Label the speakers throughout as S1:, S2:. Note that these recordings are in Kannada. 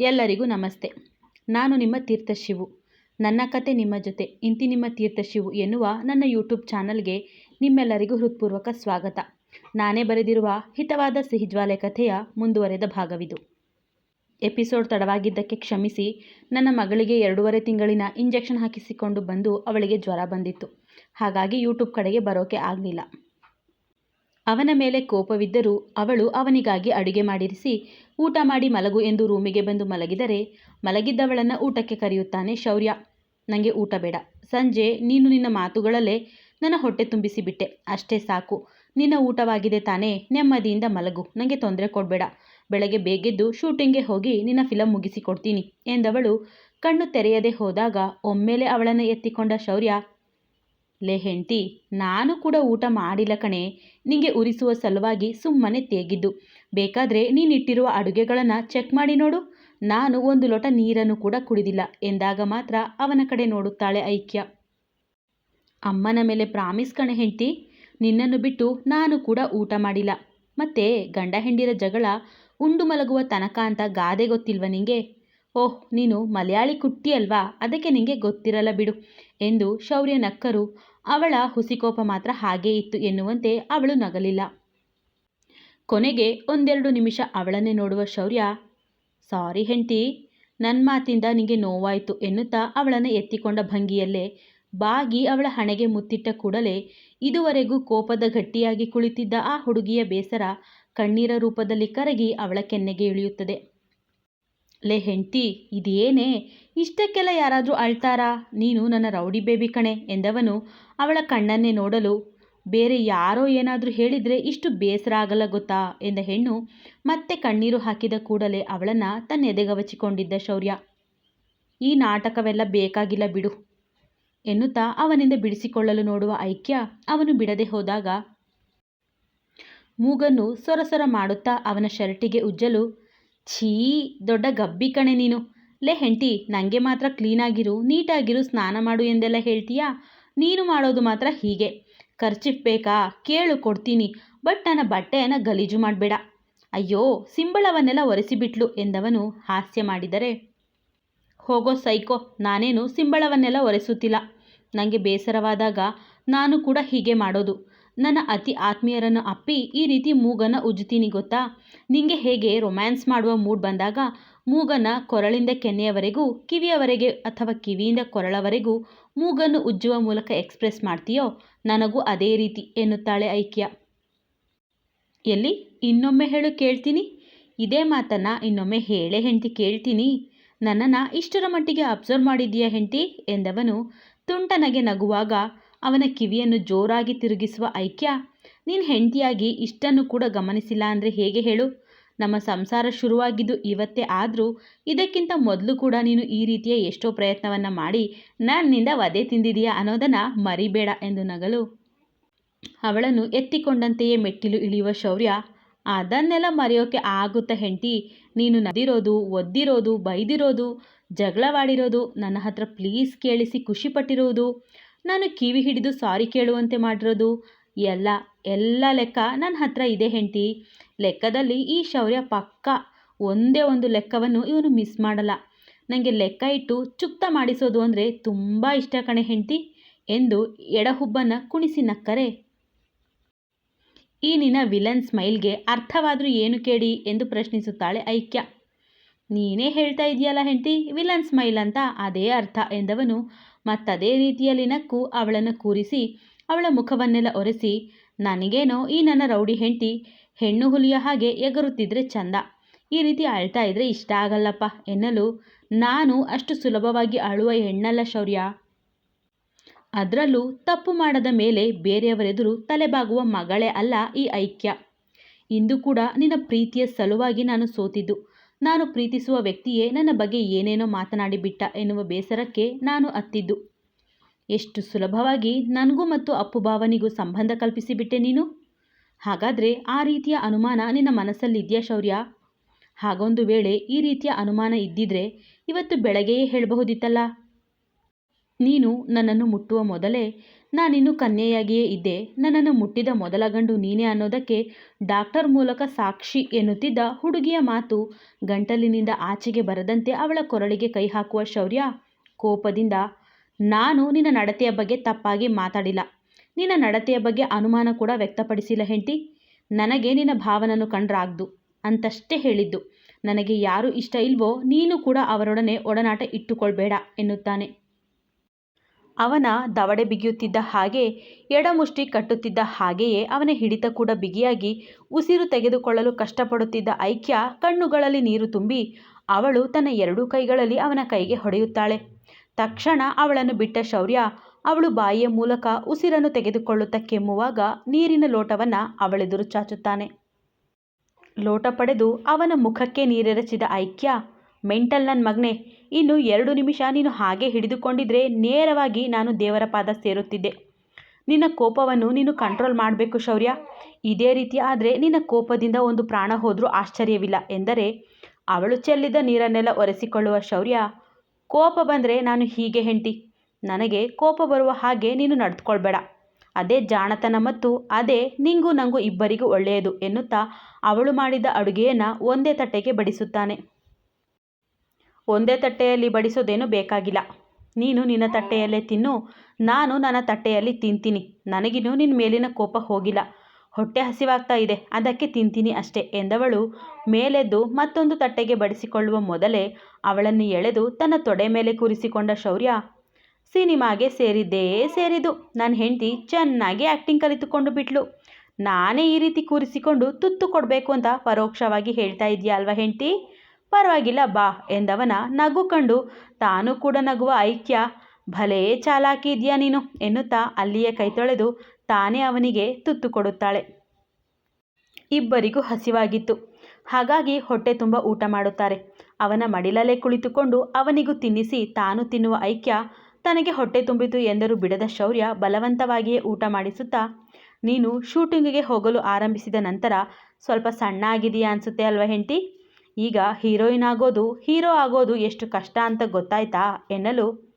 S1: ಎಲ್ಲರಿಗೂ ನಮಸ್ತೆ. ನಾನು ನಿಮ್ಮ ತೀರ್ಥಶಿವು. ನನ್ನ ಕತೆ ನಿಮ್ಮ ಜೊತೆ, ಇಂತಿ ನಿಮ್ಮ ತೀರ್ಥಶಿವು ಎನ್ನುವ ನನ್ನ ಯೂಟ್ಯೂಬ್ ಚಾನಲ್ಗೆ ನಿಮ್ಮೆಲ್ಲರಿಗೂ ಹೃತ್ಪೂರ್ವಕ ಸ್ವಾಗತ. ನಾನೇ ಬರೆದಿರುವ ಹಿತವಾದ ಸಿಹಿಜ್ವಾಲೆ ಕಥೆಯ ಮುಂದುವರೆದ ಭಾಗವಿದು. ಎಪಿಸೋಡ್ ತಡವಾಗಿದ್ದಕ್ಕೆ ಕ್ಷಮಿಸಿ, ನನ್ನ ಮಗಳಿಗೆ ಎರಡೂವರೆ ತಿಂಗಳಿನ ಇಂಜೆಕ್ಷನ್ ಹಾಕಿಸಿಕೊಂಡು ಬಂದು ಅವಳಿಗೆ ಜ್ವರ ಬಂದಿತ್ತು. ಹಾಗಾಗಿ ಯೂಟ್ಯೂಬ್ ಕಡೆಗೆ ಬರೋಕೆ ಆಗಲಿಲ್ಲ. ಅವನ ಮೇಲೆ ಕೋಪವಿದ್ದರೂ ಅವಳು ಅವನಿಗಾಗಿ ಅಡುಗೆ ಮಾಡಿರಿಸಿ, ಊಟ ಮಾಡಿ ಮಲಗು ಎಂದು ರೂಮಿಗೆ ಬಂದು ಮಲಗಿದರೆ, ಮಲಗಿದ್ದವಳನ್ನು ಊಟಕ್ಕೆ ಕರೆಯುತ್ತಾನೆ ಶೌರ್ಯ. ನನಗೆ ಊಟ ಬೇಡ. ಸಂಜೆ ನೀನು ನಿನ್ನ ಮಾತುಗಳಲ್ಲೇ ನನ್ನ ಹೊಟ್ಟೆ ತುಂಬಿಸಿ ಬಿಟ್ಟೆ ಅಷ್ಟೇ ಸಾಕು. ನಿನ್ನ ಊಟವಾಗಿದೆ ತಾನೇ. ನೆಮ್ಮದಿಯಿಂದ ಮಲಗು. ನನಗೆ ತೊಂದರೆ ಕೊಡಬೇಡ. ಬೆಳಗ್ಗೆ ಬೇಗೆದ್ದು ಶೂಟಿಂಗ್ಗೆ ಹೋಗಿ ನಿನ್ನ ಫಿಲಂ ಮುಗಿಸಿಕೊಡ್ತೀನಿ ಎಂದವಳು ಕಣ್ಣು ತೆರೆಯದೆ ಹೋದಾಗ ಒಮ್ಮೆಲೆ ಅವಳನ್ನು ಎತ್ತಿಕೊಂಡ ಶೌರ್ಯ ಲೇ ಹೆಂಡ್ತಿ, ನಾನು ಕೂಡ ಊಟ ಮಾಡಿಲ್ಲ ಕಣೆ. ನಿಂಗೆ ಉರಿಸುವ ಸಲುವಾಗಿ ಸುಮ್ಮನೆ ತೇಗಿದ್ದು. ಬೇಕಾದರೆ ನೀನಿಟ್ಟಿರುವ ಅಡುಗೆಗಳನ್ನು ಚೆಕ್ ಮಾಡಿ ನೋಡು. ನಾನು ಒಂದು ಲೋಟ ನೀರನ್ನು ಕೂಡ ಕುಡಿದಿಲ್ಲ. ಎಂದಾಗ ಮಾತ್ರ ಅವನ ಕಡೆ ನೋಡುತ್ತಾಳೆ ಐಕ್ಯ. ಅಮ್ಮನ ಮೇಲೆ ಪ್ರಾಮಿಸ್ ಕಣೆ ಹೆಂಡ್ತಿ. ನಿನ್ನನ್ನು ಬಿಟ್ಟು ನಾನು ಕೂಡ ಊಟ ಮಾಡಿಲ್ಲ. ಮತ್ತೆ ಗಂಡ ಹೆಂಡಿರ ಜಗಳ ಉಂಡು ಮಲಗುವ ತನಕ ಅಂತ ಗಾದೆ ಗೊತ್ತಿಲ್ವ ನಿಂಗೆ? ಓಹ್, ನೀನು ಮಲಯಾಳಿ ಕುಟ್ಟಿ ಅಲ್ವಾ? ಅದಕ್ಕೆ ನಿಂಗೆ ಗೊತ್ತಿರಲ್ಲ ಬಿಡು ಎಂದು ಶೌರ್ಯ ನಕ್ಕರು ಅವಳ ಹುಸಿಕೋಪ ಮಾತ್ರ ಹಾಗೇ ಇತ್ತು ಎನ್ನುವಂತೆ ಅವಳು ನಗಲಿಲ್ಲ. ಕೊನೆಗೆ ಒಂದೆರಡು ನಿಮಿಷ ಅವಳನ್ನೇ ನೋಡುವ ಶೌರ್ಯ, ಸಾರಿ ಹೆಂಡ್ತಿ ನನ್ನ ಮಾತಿಂದ ನಿಂಗೆ ನೋವಾಯಿತು ಎನ್ನುತ್ತಾ ಅವಳನ್ನು ಎತ್ತಿಕೊಂಡ ಭಂಗಿಯಲ್ಲೇ ಬಾಗಿ ಅವಳ ಹಣೆಗೆ ಮುತ್ತಿಟ್ಟ ಕೂಡಲೇ ಇದುವರೆಗೂ ಕೋಪದ ಗಟ್ಟಿಯಾಗಿ ಕುಳಿತಿದ್ದ ಆ ಹುಡುಗಿಯ ಬೇಸರ ಕಣ್ಣೀರ ರೂಪದಲ್ಲಿ ಕರಗಿ ಅವಳ ಕೆನ್ನೆಗೆ ಇಳಿಯುತ್ತದೆ. ಲೇ ಹೆಂಡ್ತಿ, ಇದೇನೇ? ಇಷ್ಟಕ್ಕೆಲ್ಲ ಯಾರಾದರೂ ಅಳ್ತಾರಾ? ನೀನು ನನ್ನ ರೌಡಿ ಬೇಬಿ ಕಣೆ ಎಂದವನು ಅವಳ ಕಣ್ಣನ್ನೇ ನೋಡಲು. ಬೇರೆ ಯಾರೋ ಏನಾದರೂ ಹೇಳಿದರೆ ಇಷ್ಟು ಬೇಸರ ಆಗಲ್ಲ ಗೊತ್ತಾ? ಎಂದ ಹೆಣ್ಣು ಮತ್ತೆ ಕಣ್ಣೀರು ಹಾಕಿದ ಕೂಡಲೇ ಅವಳನ್ನು ತನ್ನ ಎದೆಗವಚಿಕೊಂಡಿದ್ದ ಶೌರ್ಯ. ಈ ನಾಟಕವೆಲ್ಲ ಬೇಕಾಗಿಲ್ಲ ಬಿಡು ಎನ್ನುತ್ತಾ ಅವನಿಂದ ಬಿಡಿಸಿಕೊಳ್ಳಲು ನೋಡುವ ಐಕ್ಯ ಅವನು ಬಿಡದೆ ಹೋದಾಗ. ಮೂಗನ್ನು ಸೊರಸೊರ ಮಾಡುತ್ತಾ ಅವನ ಶರ್ಟಿಗೆ ಉಜ್ಜಲು ಛೀ, ದೊಡ್ಡ ಗಬ್ಬಿ ಕಣೆ ನೀನು. ಲೇ ಹೆಂಟಿ ನನಗೆ ಮಾತ್ರ ಕ್ಲೀನಾಗಿರು, ನೀಟಾಗಿರು, ಸ್ನಾನ ಮಾಡು ಎಂದೆಲ್ಲ ಹೇಳ್ತೀಯಾ? ನೀನು ಮಾಡೋದು ಮಾತ್ರ ಹೀಗೆ. ಖರ್ಚಿಫ್ ಬೇಕಾ? ಕೇಳು, ಕೊಡ್ತೀನಿ. ಬಟ್ ನನ್ನ ಬಟ್ಟೆಯನ್ನು ಗಲೀಜು ಮಾಡಬೇಡ. ಅಯ್ಯೋ, ಸಿಂಬಳವನ್ನೆಲ್ಲ ಒರೆಸಿಬಿಟ್ಲು ಎಂದವನು ಹಾಸ್ಯ ಮಾಡಿದರೆ. ಹೋಗೋ ಸೈಕೋ, ನಾನೇನು ಸಿಂಬಳವನ್ನೆಲ್ಲ ಒರೆಸುತ್ತಿಲ್ಲ. ನನಗೆ ಬೇಸರವಾದಾಗ ನಾನು ಕೂಡ ಹೀಗೆ ಮಾಡೋದು. ನನ್ನ ಅತಿ ಆತ್ಮೀಯರನ್ನು ಅಪ್ಪಿ ಈ ರೀತಿ ಮೂಗನ್ನು ಉಜ್ಜುತ್ತೀನಿ ಗೊತ್ತಾ? ನಿಂಗೆ ಹೇಗೆ ರೊಮ್ಯಾನ್ಸ್ ಮಾಡುವ ಮೂಡ್ ಬಂದಾಗ ಮೂಗನ ಕೊರಳಿಂದ ಕೆನ್ನೆಯವರೆಗೂ, ಕಿವಿಯವರೆಗೆ ಅಥವಾ ಕಿವಿಯಿಂದ ಕೊರಳವರೆಗೂ ಮೂಗನ್ನು ಉಜ್ಜುವ ಮೂಲಕ ಎಕ್ಸ್ಪ್ರೆಸ್ ಮಾಡ್ತೀಯೋ? ನನಗೂ ಅದೇ ರೀತಿ ಎನ್ನುತ್ತಾಳೆ ಐಕ್ಯ. ಎಲ್ಲಿ? ಇನ್ನೊಮ್ಮೆ ಹೇಳು ಕೇಳ್ತೀನಿ. ಇದೇ ಮಾತನ್ನು ಇನ್ನೊಮ್ಮೆ ಹೇಳೇ ಹೆಂಡ್ತಿ ಕೇಳ್ತೀನಿ. ನನ್ನನ್ನು ಇಷ್ಟರ ಮಟ್ಟಿಗೆ ಅಬ್ಸರ್ವ್ ಮಾಡಿದ್ದೀಯಾ ಹೆಂಡ್ತಿ? ಎಂದವನು ತುಂಟನಗೆ ನಗುವಾಗ ಅವನ ಕಿವಿಯನ್ನು ಜೋರಾಗಿ ತಿರುಗಿಸುವ ಐಕ್ಯ. ನೀನು ಹೆಂಡತಿಯಾಗಿ ಇಷ್ಟನ್ನು ಕೂಡ ಗಮನಿಸಿಲ್ಲ ಅಂದರೆ ಹೇಗೆ ಹೇಳು? ನಮ್ಮ ಸಂಸಾರ ಶುರುವಾಗಿದ್ದು ಇವತ್ತೇ ಆದರೂ ಇದಕ್ಕಿಂತ ಮೊದಲು ಕೂಡ ನೀನು ಈ ರೀತಿಯ ಎಷ್ಟೋ ಪ್ರಯತ್ನವನ್ನು ಮಾಡಿ ನನ್ನಿಂದ ವಧೆ ತಿಂದಿದೆಯಾ ಅನ್ನೋದನ್ನು ಮರಿಬೇಡ ಎಂದು ನಗಲು. ಅವಳನ್ನು ಎತ್ತಿಕೊಂಡಂತೆಯೇ ಮೆಟ್ಟಿಲು ಇಳಿಯುವ ಶೌರ್ಯ. ಅದನ್ನೆಲ್ಲ ಮರೆಯೋಕೆ ಆಗುತ್ತಾ ಹೆಂಡತಿ? ನೀನು ನದಿರೋದು, ಒದ್ದಿರೋದು, ಬೈದಿರೋದು, ಜಗಳವಾಡಿರೋದು, ನನ್ನ ಹತ್ರ ಪ್ಲೀಸ್ ಕೇಳಿಸಿ ಖುಷಿಪಟ್ಟಿರೋದು ನಾನು ಕಿವಿ ಹಿಡಿದು ಸಾರಿ ಕೇಳುವಂತೆ ಮಾಡಿರೋದು? ಎಲ್ಲ ಎಲ್ಲ ಲೆಕ್ಕ ನನ್ನ ಹತ್ರ ಇದೆ ಹೆಂಟಿ ಲೆಕ್ಕದಲ್ಲಿ ಈ ಶೌರ್ಯ ಪಕ್ಕ, ಒಂದೇ ಒಂದು ಲೆಕ್ಕವನ್ನು ಇವನು ಮಿಸ್ ಮಾಡಲ್ಲ. ನನಗೆ ಲೆಕ್ಕ ಇಟ್ಟು ಚುಕ್ತ ಮಾಡಿಸೋದು ಅಂದರೆ ತುಂಬ ಇಷ್ಟ ಕಣೆ ಹೆಂಡತಿ, ಎಂದು ಎಡಹುಬ್ಬನ್ನು ಕುಣಿಸಿ ನಕ್ಕರೆ. ಈ ನಿನ್ನ ವಿಲನ್ ಸ್ಮೈಲ್ಗೆ ಅರ್ಥವಾದರೂ ಏನು ಕೇಳಿ? ಎಂದು ಪ್ರಶ್ನಿಸುತ್ತಾಳೆ ಐಕ್ಯ. ನೀನೇ ಹೇಳ್ತಾ ಇದೆಯಲ್ಲ ಹೆಂಡತಿ, ವಿಲನ್ ಸ್ಮೈಲ್ ಅಂತ ಅದೇ ಅರ್ಥ ಎಂದವನು. ಮತ್ತದೇ ರೀತಿಯಲ್ಲಿ ನಕ್ಕು ಅವಳನ್ನು ಕೂರಿಸಿ, ಅವಳ ಮುಖವನ್ನೆಲ್ಲ ಒರೆಸಿ, ನನಗೇನೋ ಈ ನನ್ನ ರೌಡಿ ಹೆಂಡತಿ ಹೆಣ್ಣು ಹುಲಿಯ ಹಾಗೆ ಎಗರುತ್ತಿದ್ರೆ ಚಂದ, ಈ ರೀತಿ ಅಳ್ತಾ ಇದ್ರೆ ಇಷ್ಟ ಆಗಲ್ಲಪ್ಪ ಎನ್ನಲು ನಾನು ಅಷ್ಟು ಸುಲಭವಾಗಿ ಅಳುವ ಹೆಣ್ಣಲ್ಲ ಶೌರ್ಯ. ಅದರಲ್ಲೂ ತಪ್ಪು ಮಾಡದ ಮೇಲೆ ಬೇರೆಯವರೆದುರು ತಲೆಬಾಗುವ ಮಗಳೇ ಅಲ್ಲ ಈ ಐಕ್ಯ. ಇಂದು ಕೂಡ ನಿನ್ನ ಪ್ರೀತಿಯ ಸಲುವಾಗಿ ನಾನು ಸೋತಿದ್ದು. ನಾನು ಪ್ರೀತಿಸುವ ವ್ಯಕ್ತಿಯೇ ನನ್ನ ಬಗ್ಗೆ ಏನೇನೋ ಮಾತನಾಡಿಬಿಟ್ಟ ಎನ್ನುವ ಬೇಸರಕ್ಕೆ ನಾನು ಅತ್ತಿದ್ದು. ಎಷ್ಟು ಸುಲಭವಾಗಿ ನನಗೂ ಮತ್ತು ಅಪ್ಪು ಭಾವನಿಗೂ ಸಂಬಂಧ ಕಲ್ಪಿಸಿಬಿಟ್ಟೆ ನೀನು? ಹಾಗಾದರೆ ಆ ರೀತಿಯ ಅನುಮಾನ ನಿನ್ನ ಮನಸ್ಸಲ್ಲಿದೆಯಾ ಶೌರ್ಯ? ಹಾಗೊಂದು ವೇಳೆ ಈ ರೀತಿಯ ಅನುಮಾನ ಇದ್ದಿದ್ರೆ ಇವತ್ತು ಬೆಳಗ್ಗೆಯೇ ಹೇಳಬಹುದಿತ್ತಲ್ಲ? ನೀನು ನನ್ನನ್ನು ಮುಟ್ಟುವ ಮೊದಲೇ ನಾನಿನ್ನೂ ಕನ್ಯೆಯಾಗಿಯೇ ಇದ್ದೆ. ನನ್ನನ್ನು ಮುಟ್ಟಿದ ಮೊದಲ ಗಂಡು ನೀನೇ ಅನ್ನೋದಕ್ಕೆ ಡಾಕ್ಟರ್ ಮೂಲಕ ಸಾಕ್ಷಿ ಎನ್ನುತ್ತಿದ್ದ ಹುಡುಗಿಯ ಮಾತು ಗಂಟಲಿನಿಂದ ಆಚೆಗೆ ಬರದಂತೆ ಅವಳ ಕೊರಳಿಗೆ ಕೈ ಹಾಕುವ ಶೌರ್ಯ ಕೋಪದಿಂದ ನಾನು ನಿನ್ನ ನಡತೆಯ ಬಗ್ಗೆ ತಪ್ಪಾಗಿ ಮಾತಾಡಿಲ್ಲ. ನಿನ್ನ ನಡತೆಯ ಬಗ್ಗೆ ಅನುಮಾನ ಕೂಡ ವ್ಯಕ್ತಪಡಿಸಿಲ್ಲ ಹೆಂಡತಿ. ನನಗೆ ನಿನ್ನ ಭಾವನನ್ನು ಕಂಡ್ರಾಗ್ದು. ಅಂತಷ್ಟೇ ಹೇಳಿದ್ದು. ನನಗೆ ಯಾರು ಇಷ್ಟ ಇಲ್ವೋ ನೀನು ಕೂಡ ಅವರೊಡನೆ ಒಡನಾಟ ಇಟ್ಟುಕೊಳ್ಬೇಡ ಎನ್ನುತ್ತಾನೆ. ಅವನ ದವಡೆ ಬಿಗಿಯುತ್ತಿದ್ದ ಹಾಗೆ, ಎಡಮುಷ್ಟಿ ಕಟ್ಟುತ್ತಿದ್ದ ಹಾಗೆಯೇ ಅವನ ಹಿಡಿತ ಕೂಡ ಬಿಗಿಯಾಗಿ ಉಸಿರು ತೆಗೆದುಕೊಳ್ಳಲು ಕಷ್ಟಪಡುತ್ತಿದ್ದ ಐಕ್ಯ ಕಣ್ಣುಗಳಲ್ಲಿ ನೀರು ತುಂಬಿ, ಅವಳು ತನ್ನ ಎರಡೂ ಕೈಗಳಲ್ಲಿ ಅವನ ಕೈಗೆ ಹೊಡೆಯುತ್ತಾಳೆ. ತಕ್ಷಣ ಅವಳನ್ನು ಬಿಟ್ಟ ಶೌರ್ಯ, ಅವಳು ಬಾಯಿಯ ಮೂಲಕ ಉಸಿರನ್ನು ತೆಗೆದುಕೊಳ್ಳುತ್ತಾ ಕೆಮ್ಮುವಾಗ ನೀರಿನ ಲೋಟವನ್ನು ಅವಳೆದುರು ಚಾಚುತ್ತಾನೆ. ಲೋಟ ಪಡೆದು ಅವನ ಮುಖಕ್ಕೆ ನೀರೆರಚಿದ ಐಕ್ಯ ಮೆಂಟಲ್ ನನ್ನ ಮಗನೆ ಇನ್ನು ಎರಡು ನಿಮಿಷ ನೀನು ಹಾಗೆ ಹಿಡಿದುಕೊಂಡಿದ್ರೆ ನೇರವಾಗಿ ನಾನು ದೇವರ ಪಾದ ಸೇರುತ್ತಿದ್ದೆ. ನಿನ್ನ ಕೋಪವನ್ನು ನೀನು ಕಂಟ್ರೋಲ್ ಮಾಡಬೇಕು ಶೌರ್ಯ. ಇದೇ ರೀತಿ ಆದರೆ ನಿನ್ನ ಕೋಪದಿಂದ ಒಂದು ಪ್ರಾಣ ಹೋದರೂ ಆಶ್ಚರ್ಯವಿಲ್ಲ ಎಂದರೆ, ಅವಳು ಚೆಲ್ಲಿದ ನೀರನ್ನೆಲ್ಲ ಒರೆಸಿಕೊಳ್ಳುವ ಶೌರ್ಯ. ಕೋಪ ಬಂದರೆ ನಾನು ಹೀಗೆ ಹೆಂಡತಿ. ನನಗೆ ಕೋಪ ಬರುವ ಹಾಗೆ ನೀನು ನಡೆದುಕೊಳ್ಬೇಡ ಅದೇ ಜಾಣತನ ಮತ್ತು ಅದೇ ನಿಂಗೂ ನಂಗೂ ಇಬ್ಬರಿಗೂ ಒಳ್ಳೆಯದು ಎನ್ನುತ್ತಾ ಅವಳು ಮಾಡಿದ ಅಡುಗೆಯನ್ನು ಒಂದೇ ತಟ್ಟೆಗೆ ಬಡಿಸುತ್ತಾನೆ. ಒಂದೇ ತಟ್ಟೆಯಲ್ಲಿ ಬಡಿಸೋದೇನು ಬೇಕಾಗಿಲ್ಲ. ನೀನು ನಿನ್ನ ತಟ್ಟೆಯಲ್ಲೇ ತಿನ್ನು, ನಾನು ನನ್ನ ತಟ್ಟೆಯಲ್ಲಿ ತಿಂತೀನಿ. ನನಗಿನ್ನೂ ನಿನ್ನ ಮೇಲಿನ ಕೋಪ ಹೋಗಿಲ್ಲ. ಹೊಟ್ಟೆ ಹಸಿವಾಗ್ತಾ ಇದೆ, ಅದಕ್ಕೆ ತಿಂತೀನಿ ಅಷ್ಟೇ ಎಂದವಳು ಮೇಲೆದ್ದು ಮತ್ತೊಂದು ತಟ್ಟೆಗೆ ಬಡಿಸಿಕೊಳ್ಳುವ ಮೊದಲೇ ಅವಳನ್ನು ಎಳೆದು ತನ್ನ ತೊಡೆ ಮೇಲೆ ಕೂರಿಸಿಕೊಂಡ ಶೌರ್ಯ, ಸಿನಿಮಾಗೆ ಸೇರಿದ್ದೇ ಸೇರಿದು ನನ್ನ ಹೆಂಡತಿ ಚೆನ್ನಾಗಿ ಆ್ಯಕ್ಟಿಂಗ್ ಕಲಿತುಕೊಂಡು ಬಿಟ್ಲು. ನಾನೇ ಈ ರೀತಿ ಕೂರಿಸಿಕೊಂಡು ತುತ್ತು ಕೊಡಬೇಕು ಅಂತ ಪರೋಕ್ಷವಾಗಿ ಹೇಳ್ತಾ ಇದೆಯಾ ಅಲ್ವಾ ಹೆಂಡತಿ? ಪರವಾಗಿಲ್ಲ ಬಾ ಎಂದವನ ನಗು ಕಂಡು. ತಾನು ಕೂಡ ನಗುವ ಐಕ್ಯ. ಭಲೇ ಚಾಲಾಕಿ ಇದೆಯಾ ನೀನು ಎನ್ನುತ್ತಾ ಅಲ್ಲಿಯೇ ಕೈ ತೊಳೆದು ತಾನೇ ಅವನಿಗೆ ತುತ್ತು ಕೊಡುತ್ತಾಳೆ. ಇಬ್ಬರಿಗೂ ಹಸಿವಾಗಿತ್ತು. ಹಾಗಾಗಿ ಹೊಟ್ಟೆ ತುಂಬ ಊಟ ಮಾಡುತ್ತಾರೆ. ಅವನ ಮಡಿಲಲ್ಲೇ ಕುಳಿತುಕೊಂಡು ಅವನಿಗೂ ತಿನ್ನಿಸಿ ತಾನು ತಿನ್ನುವ ಐಕ್ಯ. ತನಗೆ ಹೊಟ್ಟೆ ತುಂಬಿತು ಎಂದರೂ ಬಿಡದ ಶೌರ್ಯ ಬಲವಂತವಾಗಿಯೇ ಊಟ ಮಾಡಿಸುತ್ತಾ, ನೀನು ಶೂಟಿಂಗಿಗೆ ಹೋಗಲು ಆರಂಭಿಸಿದ ನಂತರ ಸ್ವಲ್ಪ ಸಣ್ಣ ಆಗಿದೆಯಾ ಅನಿಸುತ್ತೆ ಅಲ್ವಾ ಹೆಂಡತಿ? ಈಗ ಹೀರೋಯಿನ್ ಆಗೋದು, ಹೀರೋ ಆಗೋದು ಎಷ್ಟು ಕಷ್ಟ ಅಂತ ಗೊತ್ತಾಯ್ತಾ ಎನ್ನಲು?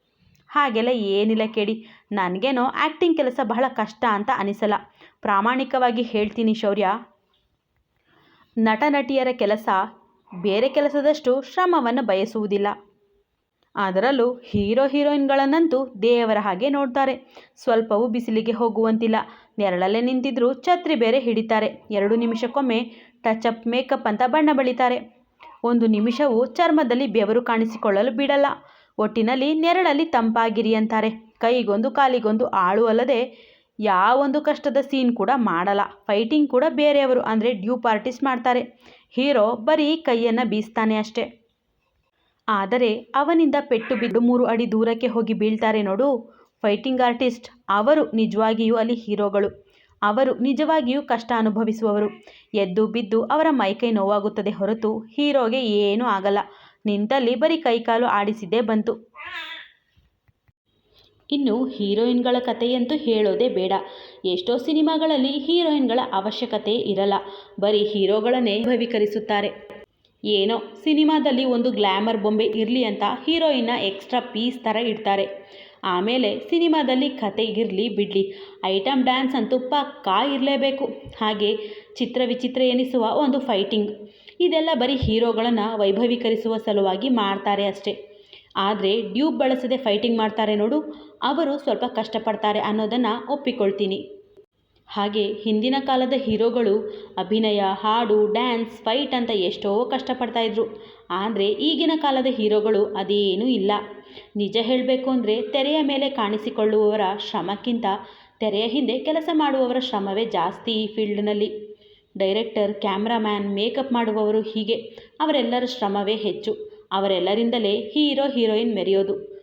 S1: ಹಾಗೆಲ್ಲ ಏನಿಲ್ಲ ಕೇಳಿ. ನನಗೇನೋ ಆ್ಯಕ್ಟಿಂಗ್ ಕೆಲಸ ಬಹಳ ಕಷ್ಟ ಅಂತ ಅನಿಸಲ್ಲ. ಪ್ರಾಮಾಣಿಕವಾಗಿ ಹೇಳ್ತೀನಿ ಶೌರ್ಯ. ನಟ ನಟಿಯರ ಕೆಲಸ ಬೇರೆ ಕೆಲಸದಷ್ಟು ಶ್ರಮವನ್ನು ಬಯಸುವುದಿಲ್ಲ. ಅದರಲ್ಲೂ ಹೀರೋ ಹೀರೋಯಿನ್ಗಳನ್ನಂತೂ ದೇವರ ಹಾಗೆ ನೋಡ್ತಾರೆ. ಸ್ವಲ್ಪವೂ ಬಿಸಿಲಿಗೆ ಹೋಗುವಂತಿಲ್ಲ. ನೆರಳಲ್ಲೇ ನಿಂತಿದ್ರೂ ಛತ್ರಿ ಬೇರೆ ಹಿಡಿತಾರೆ. ಎರಡು ನಿಮಿಷಕ್ಕೊಮ್ಮೆ ಟಚ್ ಅಪ್ ಮೇಕಪ್ ಅಂತ ಬಣ್ಣ ಬಳಿತಾರೆ. ಒಂದು ನಿಮಿಷವೂ ಚರ್ಮದಲ್ಲಿ ಬೆವರು ಕಾಣಿಸಿಕೊಳ್ಳಲು ಬಿಡಲ್ಲ. ಒಟ್ಟಿನಲ್ಲಿ ನೆರಳಲ್ಲಿ ತಂಪಾಗಿರಿ ಅಂತಾರೆ. ಕೈಗೊಂದು ಕಾಲಿಗೊಂದು ಆಳು ಅಲ್ಲದೆ ಯಾವೊಂದು ಕಷ್ಟದ ಸೀನ್ ಕೂಡ ಮಾಡಲ್ಲ. ಫೈಟಿಂಗ್ ಕೂಡ ಬೇರೆಯವರು ಅಂದರೆ ಡ್ಯೂ ಪಾರ್ಟಿಸ್ ಮಾಡ್ತಾರೆ. ಹೀರೋ ಬರೀ ಕೈಯನ್ನು ಬೀಸ್ತಾನೆ ಅಷ್ಟೆ. ಆದರೆ ಅವನಿಂದ ಪೆಟ್ಟು ಬಿದ್ದು ಮೂರು ಅಡಿ ದೂರಕ್ಕೆ ಹೋಗಿ ಬೀಳ್ತಾರೆ ನೋಡು. ಫೈಟಿಂಗ್ ಆರ್ಟಿಸ್ಟ್ ಅವರು ನಿಜವಾಗಿಯೂ ಅಲ್ಲಿ ಹೀರೋಗಳು. ಅವರು ನಿಜವಾಗಿಯೂ ಕಷ್ಟ ಅನುಭವಿಸುವವರು. ಎದ್ದು ಬಿದ್ದು ಅವರ ಮೈಕೈ ನೋವಾಗುತ್ತದೆ ಹೊರತು ಹೀರೋಗೆ ಏನೂ ಆಗಲ್ಲ. ನಿಂತಲ್ಲಿ ಬರೀ ಕೈಕಾಲು ಆಡಿಸಿದ್ದೇ ಬಂತು. ಇನ್ನು ಹೀರೋಯಿನ್ಗಳ ಕಥೆಯಂತೂ ಹೇಳೋದೇ ಬೇಡ. ಎಷ್ಟೋ ಸಿನಿಮಾಗಳಲ್ಲಿ ಹೀರೋಯಿನ್ಗಳ ಅವಶ್ಯಕತೆ ಇರಲ್ಲ. ಬರೀ ಹೀರೋಗಳನ್ನೇ ಭವೀಕರಿಸುತ್ತಾರೆ ಏನೋ ಸಿನಿಮಾದಲ್ಲಿ ಒಂದು ಗ್ಲ್ಯಾಮರ್ ಬೊಂಬೆ ಇರಲಿ ಅಂತ ಹೀರೋಯಿನ್ನ ಎಕ್ಸ್ಟ್ರಾ ಪೀಸ್ ಥರ ಇಡ್ತಾರೆ. ಆಮೇಲೆ ಸಿನಿಮಾದಲ್ಲಿ ಕತೆ ಇರಲಿ ಬಿಡಲಿ. ಐಟಮ್ ಡ್ಯಾನ್ಸ್ ಅಂತೂ ಪಕ್ಕಾ ಇರಲೇಬೇಕು. ಹಾಗೆ ಚಿತ್ರ ವಿಚಿತ್ರ ಎನಿಸುವ ಒಂದು ಫೈಟಿಂಗ್. ಇದೆಲ್ಲ ಬರೀ ಹೀರೋಗಳನ್ನು ವೈಭವೀಕರಿಸುವ ಸಲುವಾಗಿ ಮಾಡ್ತಾರೆ ಅಷ್ಟೇ. ಆದರೆ ಡ್ಯೂಬ್ ಬಳಸದೆ ಫೈಟಿಂಗ್ ಮಾಡ್ತಾರೆ ನೋಡು, ಅವರು ಸ್ವಲ್ಪ ಕಷ್ಟಪಡ್ತಾರೆ ಅನ್ನೋದನ್ನು ಒಪ್ಪಿಕೊಳ್ತೀನಿ. ಹಾಗೆ ಹಿಂದಿನ ಕಾಲದ ಹೀರೋಗಳು ಅಭಿನಯ, ಹಾಡು, ಡ್ಯಾನ್ಸ್, ಫೈಟ್ ಅಂತ ಎಷ್ಟೋ ಕಷ್ಟಪಡ್ತಾಯಿದ್ರು ಆದರೆ ಈಗಿನ ಕಾಲದ ಹೀರೋಗಳು ಅದೇನೂ ಇಲ್ಲ. ನಿಜ ಹೇಳಬೇಕು ಅಂದರೆ ತೆರೆಯ ಮೇಲೆ ಕಾಣಿಸಿಕೊಳ್ಳುವವರ ಶ್ರಮಕ್ಕಿಂತ ತೆರೆಯ ಹಿಂದೆ ಕೆಲಸ ಮಾಡುವವರ ಶ್ರಮವೇ ಜಾಸ್ತಿ ಈ ಫೀಲ್ಡ್ನಲ್ಲಿ. ಡೈರೆಕ್ಟರ್, ಕ್ಯಾಮ್ರಾಮ್ಯಾನ್, ಮೇಕಪ್ ಮಾಡುವವರು ಹೀಗೆ. ಅವರೆಲ್ಲರ ಶ್ರಮವೇ ಹೆಚ್ಚು. ಅವರೆಲ್ಲರಿಂದಲೇ ಹೀರೋ, ಹೀರೋಯಿನ್ ಮೆರೆಯೋದು.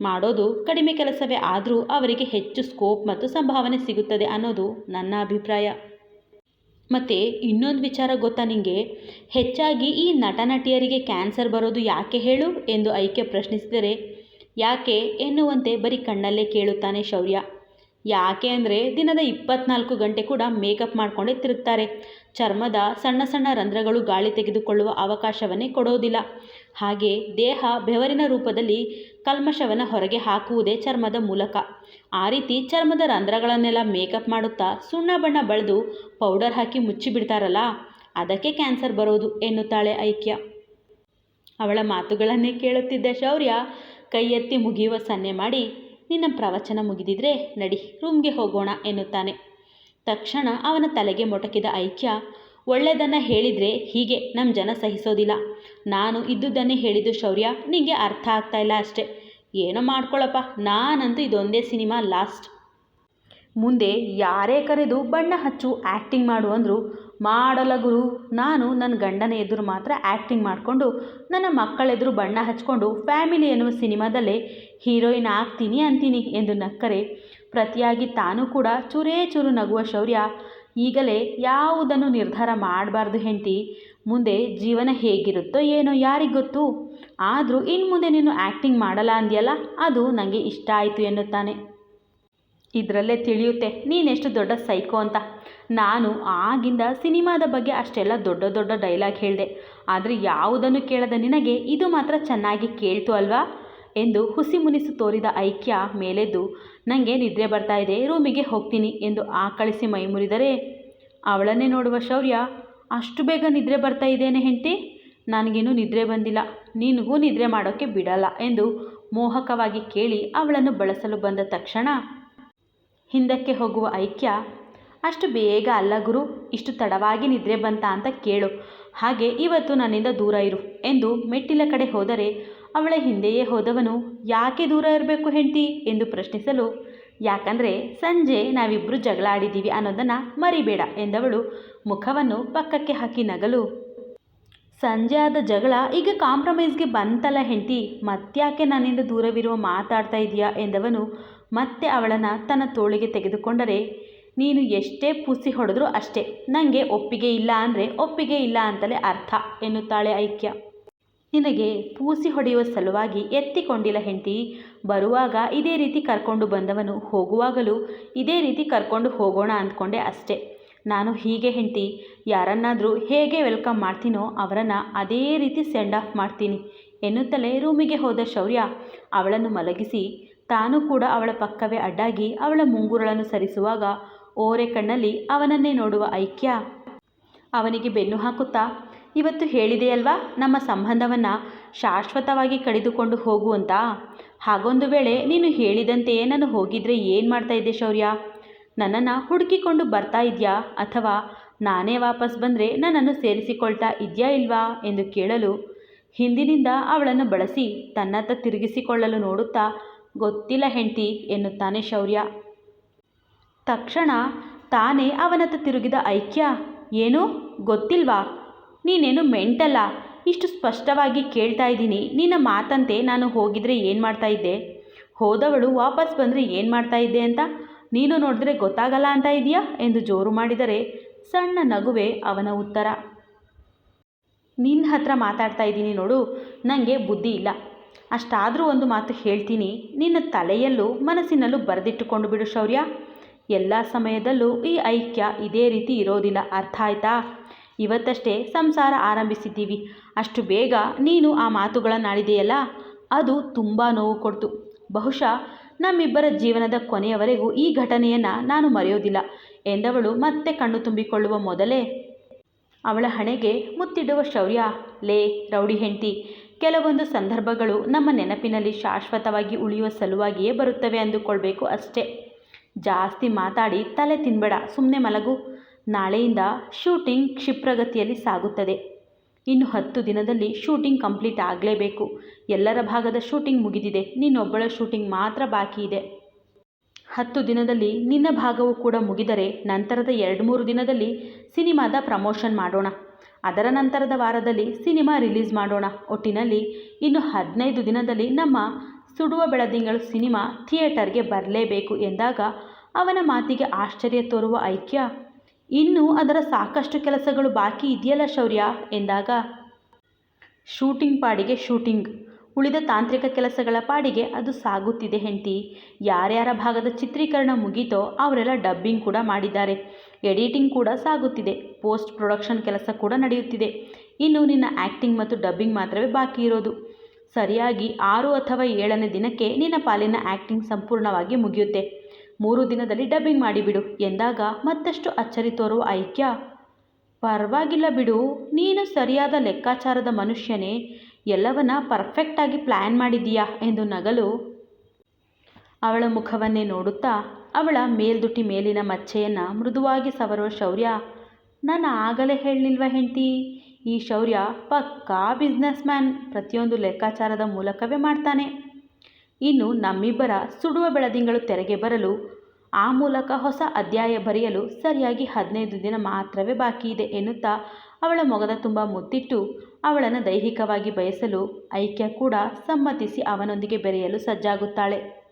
S1: ಮಾಡೋದು ಕಡಿಮೆ ಕೆಲಸವೇ ಆದರೂ ಅವರಿಗೆ ಹೆಚ್ಚು ಸ್ಕೋಪ್ ಮತ್ತು ಸಂಭಾವನೆ ಸಿಗುತ್ತದೆ ಅನ್ನೋದು ನನ್ನ ಅಭಿಪ್ರಾಯ. ಮತ್ತು ಇನ್ನೊಂದು ವಿಚಾರ ಗೊತ್ತಾ ನಿಮಗೆ ಹೆಚ್ಚಾಗಿ ಈ ನಟ ನಟಿಯರಿಗೆ ಕ್ಯಾನ್ಸರ್ ಬರೋದು ಯಾಕೆ ಹೇಳು ಎಂದು ಐಕೆ ಪ್ರಶ್ನಿಸಿದರೆ, ಯಾಕೆ? ಎನ್ನುವಂತೆ ಬರೀ ಕಣ್ಣಲ್ಲೇ ಕೇಳುತ್ತಾನೆ ಶೌರ್ಯ. ಯಾಕೆ ಅಂದರೆ ದಿನದ ಇಪ್ಪತ್ನಾಲ್ಕು ಗಂಟೆ ಕೂಡ ಮೇಕಪ್ ಮಾಡಿಕೊಂಡೇ ತಿರುಗ್ತಾರೆ. ಚರ್ಮದ ಸಣ್ಣ ಸಣ್ಣ ರಂಧ್ರಗಳು ಗಾಳಿ ತೆಗೆದುಕೊಳ್ಳುವ ಅವಕಾಶವನ್ನೇ ಕೊಡೋದಿಲ್ಲ. ಹಾಗೆ ದೇಹ ಬೆವರಿನ ರೂಪದಲ್ಲಿ ಕಲ್ಮಶವನ್ನು ಹೊರಗೆ ಹಾಕುವುದೇ ಚರ್ಮದ ಮೂಲಕ. ಆ ರೀತಿ ಚರ್ಮದ ರಂಧ್ರಗಳನ್ನೆಲ್ಲ ಮೇಕಪ್ ಮಾಡುತ್ತಾ ಸುಣ್ಣ ಬಣ್ಣ ಬಳಿದು ಪೌಡರ್ ಹಾಕಿ ಮುಚ್ಚಿಬಿಡ್ತಾರಲ್ಲ, ಅದಕ್ಕೆ ಕ್ಯಾನ್ಸರ್ ಬರೋದು ಎನ್ನುತ್ತಾಳೆ ಐಕ್ಯ. ಅವಳ ಮಾತುಗಳನ್ನೇ ಕೇಳುತ್ತಿದ್ದ ಶೌರ್ಯ ಕೈ ಎತ್ತಿ ಮುಗಿಯುವ ಸನ್ನೆ ಮಾಡಿ, ನಿನ್ನ ಪ್ರವಚನ ಮುಗಿದಿದ್ರೆ ನಡಿ, ರೂಮ್ಗೆ ಹೋಗೋಣ ಎನ್ನುತ್ತಾನೆ. ತಕ್ಷಣ ಅವನ ತಲೆಗೆ ಮೊಟಕಿದ ಐಕ್ಯ ಒಳ್ಳೆಯದನ್ನು ಹೇಳಿದರೆ ಹೀಗೆ ನಮ್ಮ ಜನ ಸಹಿಸೋದಿಲ್ಲ. ನಾನು ಇದ್ದುದನ್ನೇ ಹೇಳಿದ್ದು ಶೌರ್ಯ ನಿಮಗೆ ಅರ್ಥ ಆಗ್ತಾ ಇಲ್ಲ ಅಷ್ಟೆ. ಏನೋ ಮಾಡ್ಕೊಳ್ಳಪ್ಪ ನಾನಂತೂ ಇದೊಂದೇ ಸಿನಿಮಾ ಲಾಸ್ಟ್. ಮುಂದೆ ಯಾರೇ ಕರೆದು ಬಣ್ಣ ಹಚ್ಚು ಆ್ಯಕ್ಟಿಂಗ್ ಮಾಡು ಅಂದರು, ಮಾಡಲ್ಲ ಗುರು. ನಾನು ನನ್ನ ಗಂಡನ ಎದುರು ಮಾತ್ರ ಆ್ಯಕ್ಟಿಂಗ್ ಮಾಡಿಕೊಂಡು, ನನ್ನ ಮಕ್ಕಳೆದುರು ಬಣ್ಣ ಹಚ್ಕೊಂಡು ಫ್ಯಾಮಿಲಿ ಎನ್ನುವ ಸಿನಿಮಾದಲ್ಲೇ ಹೀರೋಯಿನ್ ಆಗ್ತೀನಿ ಅಂತೀನಿ ಎಂದು ನಕ್ಕರೆ. ಪ್ರತಿಯಾಗಿ ತಾನು ಕೂಡ ಚೂರೇ ಚೂರು ನಗುವ ಶೌರ್ಯ. ಈಗಲೇ ಯಾವುದನ್ನು ನಿರ್ಧಾರ ಮಾಡಬಾರ್ದು ಹೆಂಡತಿ. ಮುಂದೆ ಜೀವನ ಹೇಗಿರುತ್ತೋ ಏನೋ ಯಾರಿಗೆ ಗೊತ್ತು? ಆದರೂ ಇನ್ನು ಮುಂದೆ ನೀನು ಆ್ಯಕ್ಟಿಂಗ್ ಮಾಡಲ್ಲ ಅಂದ್ಯಲ್ಲ, ಅದು ನನಗೆ ಇಷ್ಟ ಆಯಿತು ಎನ್ನುತ್ತಾನೆ. ಇದರಲ್ಲೇ ತಿಳಿಯುತ್ತೆ, ನೀನೆಷ್ಟು ದೊಡ್ಡ ಸೈಕೋ ಅಂತ. ನಾನು ಆಗಿಂದ ಸಿನಿಮಾದ ಬಗ್ಗೆ ಅಷ್ಟೆಲ್ಲ ದೊಡ್ಡ ದೊಡ್ಡ ಡೈಲಾಗ್ ಹೇಳಿದೆ. ಆದರೆ ಯಾವುದನ್ನು ಕೇಳದ ನಿನಗೆ ಇದು ಮಾತ್ರ ಚೆನ್ನಾಗಿ ಕೇಳ್ತು ಅಲ್ವಾ? ಎಂದು ಹುಸಿ ಮುನಿಸು ತೋರಿದ ಐಕ್ಯ ಮೇಲೆದ್ದು ನನಗೆ ನಿದ್ರೆ ಬರ್ತಾ ಇದೆ, ರೂಮಿಗೆ ಹೋಗ್ತೀನಿ ಎಂದು ಆಕಳಿಸಿ ಮೈಮುರಿದರೆ, ಅವಳನ್ನೇ ನೋಡುವ ಶೌರ್ಯ, ಅಷ್ಟು ಬೇಗ ನಿದ್ರೆ ಬರ್ತಾ ಇದ್ದೇನೆ ಹೆಂಡತಿ? ನನಗೇನು ನಿದ್ರೆ ಬಂದಿಲ್ಲ, ನಿನಗೂ ನಿದ್ರೆ ಮಾಡೋಕ್ಕೆ ಬಿಡಲ್ಲ ಎಂದು ಮೋಹಕವಾಗಿ ಕೇಳಿ ಅವಳನ್ನು ಬಳಸಲು ಬಂದ ತಕ್ಷಣ ಹಿಂದಕ್ಕೆ ಹೋಗುವ ಐಕ್ಯ, ಅಷ್ಟು ಬೇಗ ಅಲ್ಲ ಗುರು, ಇಷ್ಟು ತಡವಾಗಿ ನಿದ್ರೆ ಬಂತ ಅಂತ ಕೇಳು, ಹಾಗೆ ಇವತ್ತು ನನ್ನಿಂದ ದೂರ ಇರು ಎಂದು ಮೆಟ್ಟಿಲ ಕಡೆ ಹೋದರೆ ಅವಳ ಹಿಂದೆಯೇ ಹೋದವನು, ಯಾಕೆ ದೂರ ಇರಬೇಕು ಹೆಂಡ್ತಿ ಎಂದು ಪ್ರಶ್ನಿಸಲು, ಯಾಕಂದರೆ ಸಂಜೆ ನಾವಿಬ್ಬರು ಜಗಳ ಆಡಿದ್ದೀವಿ ಅನ್ನೋದನ್ನು ಮರಿಬೇಡ ಎಂದವಳು ಮುಖವನ್ನು ಪಕ್ಕಕ್ಕೆ ಹಾಕಿ ನಗಲು ಸಂಜೆ ಆದ ಜಗಳ, ಈಗ ಕಾಂಪ್ರಮೈಸ್ಗೆ ಬಂತಲ್ಲ ಹೆಂಡತಿ, ಮತ್ತ್ಯಾಕೆ ನನ್ನಿಂದ ದೂರವಿರುವ ಮಾತಾಡ್ತಾ ಇದೆಯಾ ಎಂದವನು ಮತ್ತೆ ಅವಳನ್ನು ತನ್ನ ತೋಳಿಗೆ ತೆಗೆದುಕೊಂಡರೆ, ನೀನು ಎಷ್ಟೇ ಪುಸಿ ಹೊಡೆದ್ರೂ ಅಷ್ಟೇ ನನಗೆ ಒಪ್ಪಿಗೆ ಇಲ್ಲ ಅಂದರೆ ಒಪ್ಪಿಗೆ ಇಲ್ಲ ಅಂತಲೇ ಅರ್ಥ ಎನ್ನುತ್ತಾಳೆ ಐಕ್ಯ. ನಿನಗೆ ಪೂಸಿ ಹೊಡೆಯುವ ಸಲುವಾಗಿ ಎತ್ತಿಕೊಂಡಿಲ್ಲ ಹೆಂಡತಿ, ಬರುವಾಗ ಇದೇ ರೀತಿ ಕರ್ಕೊಂಡು ಬಂದವನು ಹೋಗುವಾಗಲೂ ಇದೇ ರೀತಿ ಕರ್ಕೊಂಡು ಹೋಗೋಣ ಅಂದ್ಕೊಂಡೆ ಅಷ್ಟೇ. ನಾನು ಹೀಗೆ ಹೆಂಡತಿ, ಯಾರನ್ನಾದರೂ ಹೇಗೆ ವೆಲ್ಕಮ್ ಮಾಡ್ತೀನೋ ಅವರನ್ನು ಅದೇ ರೀತಿ ಸೆಂಡ್ ಆಫ್ ಮಾಡ್ತೀನಿ ಎನ್ನುತ್ತಲೇ ರೂಮಿಗೆ ಹೋದ ಶೌರ್ಯ. ಅವಳನ್ನು ಮಲಗಿಸಿ, ತಾನು ಕೂಡ ಅವಳ ಪಕ್ಕವೇ ಅಡ್ಡಾಗಿ ಅವಳ ಮುಂಗುರಳನ್ನು ಸರಿಸುವಾಗ ಓರೆ ಕಣ್ಣಲ್ಲಿ ಅವನನ್ನೇ ನೋಡುವ ಐಕ್ಯ. ಅವನಿಗೆ ಬೆನ್ನು ಹಾಕುತ್ತಾ, ಇವತ್ತು ಹೇಳಿದೆಯಲ್ವಾ ನಮ್ಮ ಸಂಬಂಧವನ್ನು ಶಾಶ್ವತವಾಗಿ ಕಡಿದುಕೊಂಡು ಹೋಗು ಅಂತ. ಹಾಗೊಂದು ವೇಳೆ ನೀನು ಹೇಳಿದಂತೆಯೇ ನಾನು ಹೋಗಿದ್ರೆ ಏನು ಮಾಡ್ತಾ ಇದ್ದೆ ಶೌರ್ಯ? ನನ್ನನ್ನು ಹುಡುಕಿಕೊಂಡು ಬರ್ತಾ ಇದೆಯಾ ಅಥವಾ ನಾನೇ ವಾಪಸ್ ಬಂದರೆ ನನ್ನನ್ನು ಸೇರಿಸಿಕೊಳ್ತಾ ಇದೆಯಾ ಇಲ್ವಾ ಎಂದು ಕೇಳಲು ಹಿಂದಿನಿಂದ ಅವಳನ್ನು ಬಳಸಿ ತನ್ನತ್ತ ತಿರುಗಿಸಿಕೊಳ್ಳಲು ನೋಡುತ್ತಾ, ಗೊತ್ತಿಲ್ಲ ಹೆಂಡತಿ, ಎನ್ನುತ್ತಾನೆ ಶೌರ್ಯ. ತಕ್ಷಣ ತಾನೇ ಅವನತ್ತ ತಿರುಗಿದ ಐಕ್ಯ, ಏನು? ಗೊತ್ತಿಲ್ವಾ? ನೀನೇನು ಮೆಂಟಲ್ಲ? ಇಷ್ಟು ಸ್ಪಷ್ಟವಾಗಿ ಕೇಳ್ತಾ ಇದ್ದೀನಿ. ನಿನ್ನ ಮಾತಂತೆ ನಾನು ಹೋಗಿದ್ರೆ ಏನು ಮಾಡ್ತಾ ಇದ್ದೆ? ಹೋದವಳು ವಾಪಸ್ ಬಂದರೆ ಏನು ಮಾಡ್ತಾ ಇದ್ದೆ ಅಂತ ನೀನು ನೋಡಿದ್ರೆ ಗೊತ್ತಾಗಲ್ಲ ಅಂತ ಇದೆಯಾ ಎಂದು ಜೋರು ಮಾಡಿದರೆ ಸಣ್ಣ ನಗುವೆ ಅವನ ಉತ್ತರ. ನಿನ್ನ ಹತ್ರ ಮಾತಾಡ್ತಾ ಇದ್ದೀನಿ ನೋಡು ನನಗೆ ಬುದ್ಧಿ ಇಲ್ಲ. ಅಷ್ಟಾದರೂ ಒಂದು ಮಾತು ಹೇಳ್ತೀನಿ, ನಿನ್ನ ತಲೆಯಲ್ಲೂ ಮನಸ್ಸಿನಲ್ಲೂ ಬರೆದಿಟ್ಟುಕೊಂಡು ಬಿಡು ಶೌರ್ಯ. ಎಲ್ಲ ಸಮಯದಲ್ಲೂ ಈ ಐಕ್ಯ ಇದೇ ರೀತಿ ಇರೋದಿಲ್ಲ, ಅರ್ಥ ಆಯ್ತಾ? ಇವತ್ತಷ್ಟೇ ಸಂಸಾರ ಆರಂಭಿಸಿದ್ದೀವಿ. ಅಷ್ಟು ಬೇಗ ನೀನು ಆ ಮಾತುಗಳನ್ನಾಡಿದೆಯಲ್ಲ, ಅದು ತುಂಬ ನೋವು ಕೊಡ್ತು. ಬಹುಶಃ ನಮ್ಮಿಬ್ಬರ ಜೀವನದ ಕೊನೆಯವರೆಗೂ ಈ ಘಟನೆಯನ್ನು ನಾನು ಮರೆಯೋದಿಲ್ಲ, ಎಂದವಳು ಮತ್ತೆ ಕಣ್ಣು ತುಂಬಿಕೊಳ್ಳುವ ಮೊದಲೇ. ಅವಳ ಹಣೆಗೆ ಮುತ್ತಿಡುವ ಶೌರ್ಯ, ಲೇ, ರೌಡಿ ಹೆಂಡತಿ, ಕೆಲವೊಂದು ಸಂದರ್ಭಗಳು ನಮ್ಮ ನೆನಪಿನಲ್ಲಿ ಶಾಶ್ವತವಾಗಿ ಉಳಿಯುವ ಸಲುವಾಗಿಯೇ ಬರುತ್ತವೆ ಅಂದುಕೊಳ್ಬೇಕು ಅಷ್ಟೇ. ಜಾಸ್ತಿ ಮಾತಾಡಿ ತಲೆ ತಿನ್ಬೇಡ ಸುಮ್ಮನೆ ಮಲಗು. ನಾಳೆಯಿಂದ ಶೂಟಿಂಗ್ ಕ್ಷಿಪ್ರಗತಿಯಲ್ಲಿ ಸಾಗುತ್ತದೆ. ಇನ್ನು ಹತ್ತು ದಿನದಲ್ಲಿ ಶೂಟಿಂಗ್ ಕಂಪ್ಲೀಟ್ ಆಗಲೇಬೇಕು. ಎಲ್ಲರ ಭಾಗದ ಶೂಟಿಂಗ್ ಮುಗಿದಿದೆ. ನಿನ್ನೊಬ್ಬಳ ಶೂಟಿಂಗ್ ಮಾತ್ರ ಬಾಕಿ ಇದೆ. ಹತ್ತು ದಿನದಲ್ಲಿ ನಿನ್ನ ಭಾಗವು ಕೂಡ ಮುಗಿದರೆ ನಂತರದ ಎರಡು ಮೂರು ದಿನದಲ್ಲಿ ಸಿನಿಮಾದ ಪ್ರಮೋಷನ್ ಮಾಡೋಣ. ಅದರ ನಂತರದ ವಾರದಲ್ಲಿ ಸಿನಿಮಾ ರಿಲೀಸ್ ಮಾಡೋಣ. ಒಟ್ಟಿನಲ್ಲಿ ಇನ್ನು ಹದಿನೈದು ದಿನದಲ್ಲಿ ನಮ್ಮ ಸುಡುವ ಬೆಳದಿಂಗಳು ಸಿನಿಮಾ ಥಿಯೇಟರ್ಗೆ ಬರಲೇಬೇಕು ಎಂದಾಗ ಅವನ ಮಾತಿಗೆ ಆಶ್ಚರ್ಯ ತೋರುವ ಐಕ್ಯ ಇನ್ನೂ ಅದರ ಸಾಕಷ್ಟು ಕೆಲಸಗಳು ಬಾಕಿ ಇದೆಯಲ್ಲ ಶೌರ್ಯ? ಎಂದಾಗ, ಶೂಟಿಂಗ್ ಪಾಡಿಗೆ ಶೂಟಿಂಗ್. ಉಳಿದ ತಾಂತ್ರಿಕ ಕೆಲಸಗಳ ಪಾಡಿಗೆ ಅದು ಸಾಗುತ್ತಿದೆ ಹೆಂಡತಿ. ಯಾರ್ಯಾರ ಭಾಗದ ಚಿತ್ರೀಕರಣ ಮುಗೀತೋ ಅವರೆಲ್ಲ ಡಬ್ಬಿಂಗ್ ಕೂಡ ಮಾಡಿದ್ದಾರೆ. ಎಡಿಟಿಂಗ್ ಕೂಡ ಸಾಗುತ್ತಿದೆ. ಪೋಸ್ಟ್ ಪ್ರೊಡಕ್ಷನ್ ಕೆಲಸ ಕೂಡ ನಡೆಯುತ್ತಿದೆ. ಇನ್ನು ನಿನ್ನ ಆ್ಯಕ್ಟಿಂಗ್ ಮತ್ತು ಡಬ್ಬಿಂಗ್ ಮಾತ್ರವೇ ಬಾಕಿ ಇರೋದು. ಸರಿಯಾಗಿ ಆರು ಅಥವಾ ಏಳನೇ ದಿನಕ್ಕೆ ನಿನ್ನ ಪಾಲಿನ ಆ್ಯಕ್ಟಿಂಗ್ ಸಂಪೂರ್ಣವಾಗಿ ಮುಗಿಯುತ್ತೆ. ಮೂರು ದಿನದಲ್ಲಿ ಡಬ್ಬಿಂಗ್ ಮಾಡಿಬಿಡು ಎಂದಾಗ ಮತ್ತಷ್ಟು ಅಚ್ಚರಿ ತೋರುವ ಐಕ್ಯ. ಪರವಾಗಿಲ್ಲ ಬಿಡು, ನೀನು ಸರಿಯಾದ ಲೆಕ್ಕಾಚಾರದ ಮನುಷ್ಯನೇ, ಎಲ್ಲವನ್ನ ಪರ್ಫೆಕ್ಟಾಗಿ ಪ್ಲ್ಯಾನ್ ಮಾಡಿದ್ದೀಯಾ ಎಂದು ನಗಲು. ಅವಳ ಮುಖವನ್ನೇ ನೋಡುತ್ತಾ ಅವಳ ಮೇಲ್ದುಟಿ ಮೇಲಿನ ಮಚ್ಚೆಯನ್ನು ಮೃದುವಾಗಿ ಸವರುವ ಶೌರ್ಯ ನಾನು ಆಗಲೇ ಹೇಳಲಿಲ್ವ ಹೆಂಡತಿ? ಈ ಶೌರ್ಯ ಪಕ್ಕಾ ಬಿಸ್ನೆಸ್ ಮ್ಯಾನ್ ಪ್ರತಿಯೊಂದು ಲೆಕ್ಕಾಚಾರದ ಮೂಲಕವೇ ಮಾಡ್ತಾನೆ. ಇನ್ನು ನಮ್ಮಿಬ್ಬರ ಸುಡುವ ಬೆಳದಿಂಗಳು ತೆರೆಗೆ ಬರಲು, ಆ ಮೂಲಕ ಹೊಸ ಅಧ್ಯಾಯ ಬರೆಯಲು ಸರಿಯಾಗಿ ಹದಿನೈದು ದಿನ ಮಾತ್ರವೇ ಬಾಕಿ ಇದೆ ಎನ್ನುತ್ತಾ ಅವಳ ಮೊಗದ ತುಂಬ ಮುತ್ತಿಟ್ಟು ಅವಳನ್ನು ದೈಹಿಕವಾಗಿ ಬಯಸಲು ಐಕ್ಯ ಕೂಡ ಸಮ್ಮತಿಸಿ ಅವನೊಂದಿಗೆ ಬೆರೆಯಲು ಸಜ್ಜಾಗುತ್ತಾಳೆ.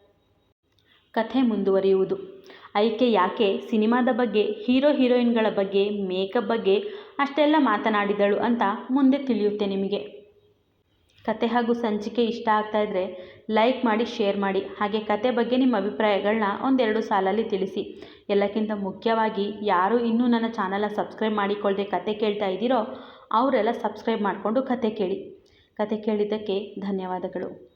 S1: ಕಥೆ ಮುಂದುವರಿಯುವುದು. ಐಕೆ ಯಾಕೆ ಸಿನಿಮಾದ ಬಗ್ಗೆ, ಹೀರೋ ಹೀರೋಯಿನ್ಗಳ ಬಗ್ಗೆ, ಮೇಕಪ್ ಬಗ್ಗೆ ಅಷ್ಟೆಲ್ಲ ಮಾತನಾಡಿದಳು ಅಂತ ಮುಂದೆ ತಿಳಿಯುತ್ತೆ ನಿಮಗೆ. ಕತೆ ಹಾಗೂ ಸಂಚಿಕೆ ಇಷ್ಟ ಆಗ್ತಾಯಿದ್ರೆ ಲೈಕ್ ಮಾಡಿ, ಶೇರ್ ಮಾಡಿ. ಹಾಗೆ ಕತೆ ಬಗ್ಗೆ ನಿಮ್ಮ ಅಭಿಪ್ರಾಯಗಳನ್ನ ಒಂದೆರಡು ಸಾಲಲ್ಲಿ ತಿಳಿಸಿ. ಎಲ್ಲಕ್ಕಿಂತ ಮುಖ್ಯವಾಗಿ ಯಾರು ಇನ್ನೂ ನನ್ನ ಚಾನಲ್ನ ಸಬ್ಸ್ಕ್ರೈಬ್ ಮಾಡಿಕೊಳ್ಳದೆ ಕತೆ ಕೇಳ್ತಾ ಇದ್ದೀರೋ, ಅವರೆಲ್ಲ ಸಬ್ಸ್ಕ್ರೈಬ್ ಮಾಡಿಕೊಂಡು ಕತೆ ಕೇಳಿ. ಕತೆ ಕೇಳಿದ್ದಕ್ಕೆ ಧನ್ಯವಾದಗಳು.